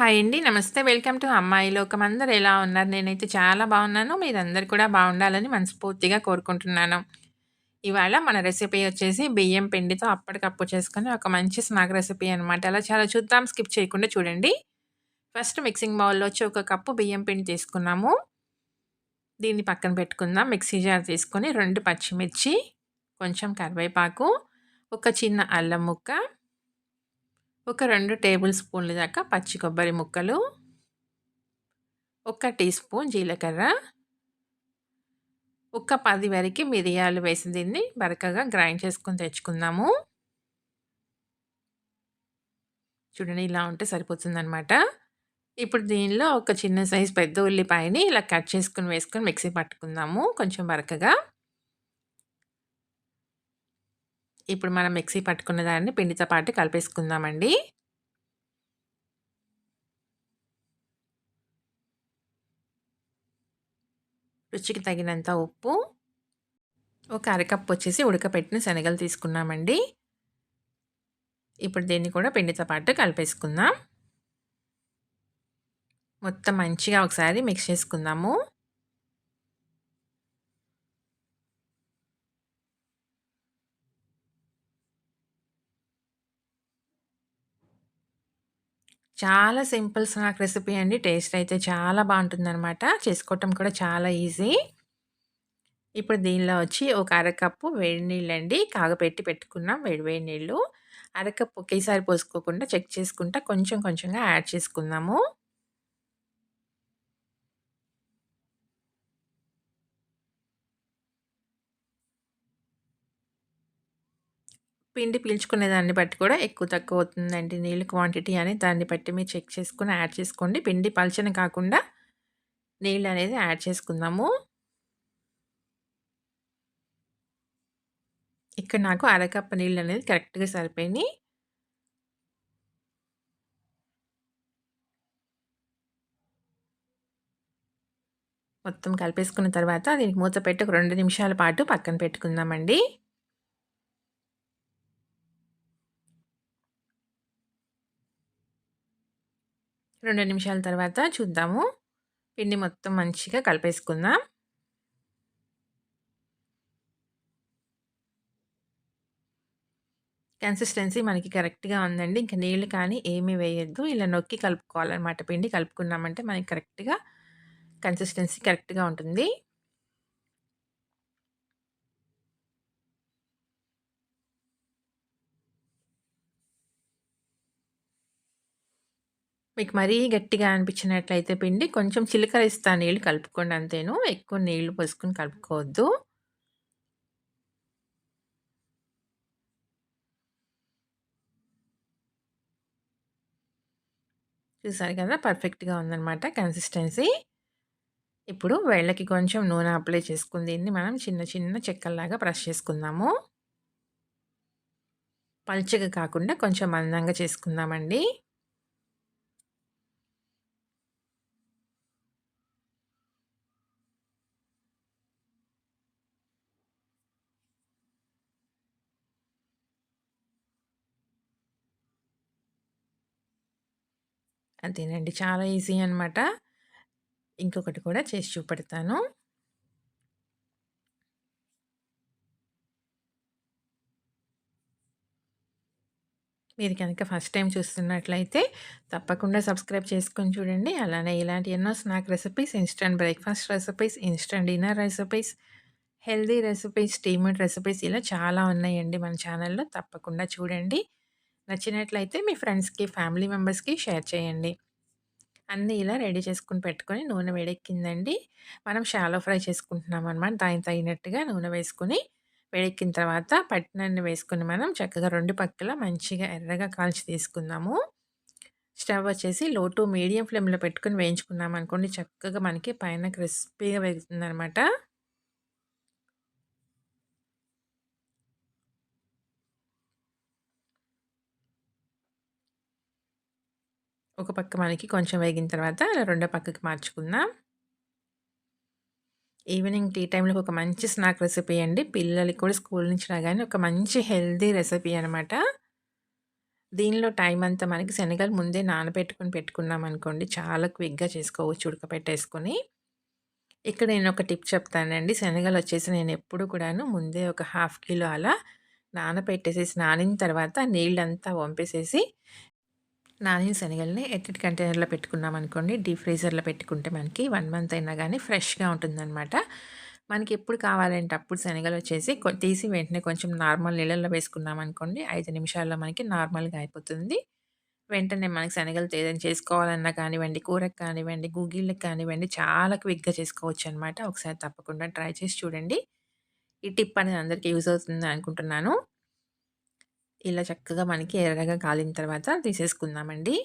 Hi అండి. నమస్తే. Welcome to అమ్మాయి లోకం. అందరు ఎలా ఉన్నారు? నేనైతే చాలా బాగున్నాను. మీరందరు కూడా బాగుండాలని మనస్ఫూర్తిగా కోరుకుంటున్నాను. ఇవాళ మన రెసిపీ వచ్చేసి బియ్యం పిండితో అప్పటికప్పుడు చేసుకొని ఒక మంచి స్నాక్ రెసిపీ అనమాట. అలా చాలా చూద్దాం స్కిప్ చేయకుండా చూడండి. ఫస్ట్ మిక్సింగ్ బౌల్‌లో వచ్చి ఒక కప్పు బియ్యం పిండి తీసుకున్నాము. దీన్ని పక్కన పెట్టుకుందాం. మిక్సీ జార్ తీసుకొని రెండు పచ్చిమిర్చి, కొంచెం కరివేపాకు, ఒక చిన్న అల్లం ముక్క ఒక రెండు టేబుల్ స్పూన్ల దాకా పచ్చి కొబ్బరి ముక్కలు, ఒక టీ స్పూన్ జీలకర్ర, ఒక పది వరకి మిరియాలు వేసి దీన్ని బరకగా గ్రైండ్ చేసుకొని తెచ్చుకుందాము. చూడండి ఇలా ఉంటే సరిపోతుందనమాట. ఇప్పుడు దీనిలో ఒక చిన్న సైజ్ పెద్ద ఉల్లిపాయని ఇలా కట్ చేసుకొని వేసుకొని మిక్సీ పట్టుకుందాము కొంచెం బరకగా. ఇప్పుడు మనం మిక్సీ పట్టుకున్న దాన్ని పిండితో పాటు కలిపేసుకుందామండి. రుచికి తగినంత ఉప్పు. ఒక అరకప్పు వచ్చేసి ఉడకపెట్టిన శనగలు తీసుకున్నామండి. ఇప్పుడు దీన్ని కూడా పిండితో పాటు కలిపేసుకుందాం. మొత్తం మంచిగా ఒకసారి మిక్స్ చేసుకుందాము. చాలా సింపుల్ స్నాక్ రెసిపీ అండి. టేస్ట్ అయితే చాలా బాగుంటుందన్నమాట చేసుకోవటం కూడా చాలా ఈజీ. ఇప్పుడు దీనిలో వచ్చి ఒక అరకప్పు వేడి నీళ్ళండి. కాగపెట్టి పెట్టుకున్నాం వేడి వేడి నీళ్ళు. అరకప్పు ఒకేసారి పోసుకోకుండా చెక్ చేసుకుంటా కొంచెం కొంచెంగా యాడ్ చేసుకుందాము. పిండి పీల్చుకునే దాన్ని బట్టి కూడా ఎక్కువ తక్కువ అవుతుందండి నీళ్ళు క్వాంటిటీ అని దాన్ని బట్టి మీరు చెక్ చేసుకుని యాడ్ చేసుకోండి. పిండి పలచన కాకుండా నీళ్ళు అనేది యాడ్ చేసుకుందాము. ఇక్కడ నాకు అరకప్ప నీళ్ళు అనేది కరెక్ట్‌గా సరిపోయినాయి. మొత్తం కలిపేసుకున్న తర్వాత దీనికి మూత పెట్టి ఒక రెండు నిమిషాల పాటు పక్కన పెట్టుకుందామండి. రెండు నిమిషాల తర్వాత చూద్దాము. పిండి మొత్తం మంచిగా కలిపేసుకుందాం. కన్సిస్టెన్సీ మనకి కరెక్ట్‌గా ఉందండి. ఇంకా నీళ్ళు కానీ ఏమీ వేయద్దు ఇలా నొక్కి కలుపుకోవాలన్నమాట పిండి కలుపుకున్నామంటే మనకి కరెక్ట్‌గా కన్సిస్టెన్సీ కరెక్ట్‌గా ఉంటుంది. మీకు మరీ గట్టిగా అనిపించినట్లయితే పిండి కొంచెం చిలకర ఇస్తా నీళ్ళు కలుపుకోండి అంతేను. ఎక్కువ నీళ్ళు పోసుకొని కలుపుకోవద్దు. చూసారు కదా! పర్ఫెక్ట్‌గా ఉందనమాట కన్సిస్టెన్సీ. ఇప్పుడు వేళ్ళకి కొంచెం నూనె అప్లై చేసుకుని దీన్ని మనం చిన్న చిన్న చెక్కల్లాగా బ్రష్ చేసుకుందాము. పల్చగా కాకుండా కొంచెం మందంగా చేసుకుందామండి. అంతేనండి చాలా ఈజీ అనమాట. ఇంకొకటి కూడా చేసి చూపెడతాను. మీరు కనుక ఫస్ట్ టైం చూస్తున్నట్లయితే తప్పకుండా సబ్స్క్రైబ్ చేసుకొని చూడండి. అలానే ఇలాంటి ఎన్నో snack recipes, instant breakfast recipes, instant dinner recipes, healthy recipes, steamed recipes ఇలా చాలా ఉన్నాయండి మన ఛానల్‌లో. తప్పకుండా చూడండి. నచ్చినట్లయితే మీ ఫ్రెండ్స్‌కి, ఫ్యామిలీ మెంబర్స్‌కి షేర్ చేయండి. అన్నీ ఇలా రెడీ చేసుకుని పెట్టుకొని నూనె వేడెక్కిందండి. మనం షాలో ఫ్రై చేసుకుంటున్నాం అనమాట దానికి తగినట్టుగా నూనె వేసుకొని వేడెక్కిన తర్వాత పట్టినన్ని వేసుకొని మనం చక్కగా రెండు పక్కల మంచిగా ఎర్రగా కాల్చి తీసుకుందాము. స్టవ్ వచ్చేసి లో టు మీడియం ఫ్లేమ్‌లో పెట్టుకొని వేయించుకున్నామనుకోండి చక్కగా మనకి పైన క్రిస్పీగా వేగుతుందనమాట. ఒక పక్క మనకి కొంచెం వేగిన తర్వాత రెండో పక్కకి మార్చుకుందాం. ఈవినింగ్ టీ టైంలో ఒక మంచి స్నాక్ రెసిపీ అండి. పిల్లలకి కూడా స్కూల్ నుంచి రాగానే ఒక మంచి హెల్తీ రెసిపీ అనమాట. దీనిలో టైం అంతా మనకి శనగలు ముందే నానబెట్టుకొని పెట్టుకున్నామనుకోండి చాలా క్విక్‌గా చేసుకోవచ్చు ఉడకపెట్టేసుకొని. ఇక్కడ నేను ఒక టిప్ చెప్తానండి. శనగలు వచ్చేసి నేను ఎప్పుడు కూడాను ముందే ఒక హాఫ్ కిలో అలా నానపెట్టేసేసి నానిన తర్వాత నీళ్ళంతా వంపేసేసి నానిన శనగల్ని ఎట్టి కంటైనర్‌లో పెట్టుకున్నాం అనుకోండి డీప్ ఫ్రీజర్‌లో పెట్టుకుంటే మనకి వన్ మంత్ అయినా కానీ ఫ్రెష్‌గా ఉంటుందనమాట. మనకి ఎప్పుడు కావాలంటే అప్పుడు శనగలు వచ్చేసి కొ తీసి వెంటనే కొంచెం నార్మల్ నీళ్ళల్లో వేసుకున్నాం అనుకోండి ఐదు నిమిషాల్లో మనకి నార్మల్‌గా అయిపోతుంది. వెంటనే మనకి శనగలు ఏదైనా చేసుకోవాలన్నా కానివ్వండి, కూరకు కానివ్వండి, గుగ్గిళ్ళకి కానివ్వండి చాలా క్విక్‌గా చేసుకోవచ్చనమాట. ఒకసారి తప్పకుండా ట్రై చేసి చూడండి. ఈ టిప్ అనేది అందరికీ యూజ్ అవుతుందని అనుకుంటున్నాను. ఇలా చక్కగా మనకి ఎర్రగా కాలిన తర్వాత తీసేసుకుందామండి.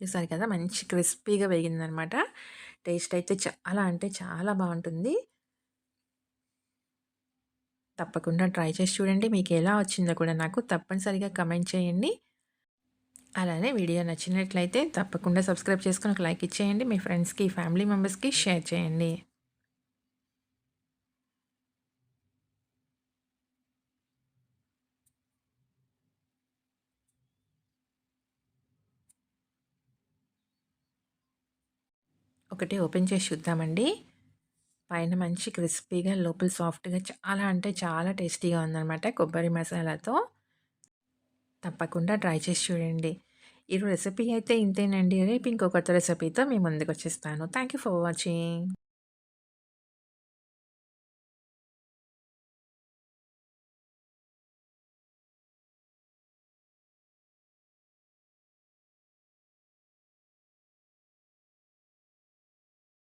చూసారు కదా! మంచి క్రిస్పీగా వేగిందనమాట. టేస్ట్ అయితే చాలా అంటే చాలా బాగుంటుంది తప్పకుండా ట్రై చేసి చూడండి. మీకు ఎలా వచ్చిందో కూడా నాకు తప్పనిసరిగా కమెంట్ చేయండి. అలానే వీడియో నచ్చినట్లయితే తప్పకుండా సబ్స్క్రైబ్ చేసుకొని ఒక లైక్ ఇచ్చేయండి. మీ ఫ్రెండ్స్‌కి, ఫ్యామిలీ మెంబర్స్‌కి షేర్ చేయండి. ఒకటి ఓపెన్ చేసి చూద్దామండి. పైన మంచి క్రిస్పీగా లోపల సాఫ్ట్‌గా చాలా అంటే చాలా టేస్టీగా ఉందన్నమాట కొబ్బరి మసాలాతో. తప్పకుండా ట్రై చేసి చూడండి. ఈ రెసిపీ అయితే ఇంతేనండి. రేపు ఇంకొక రెసిపీతో మీ ముందుకొచ్చేస్తాను. Thank you for watching.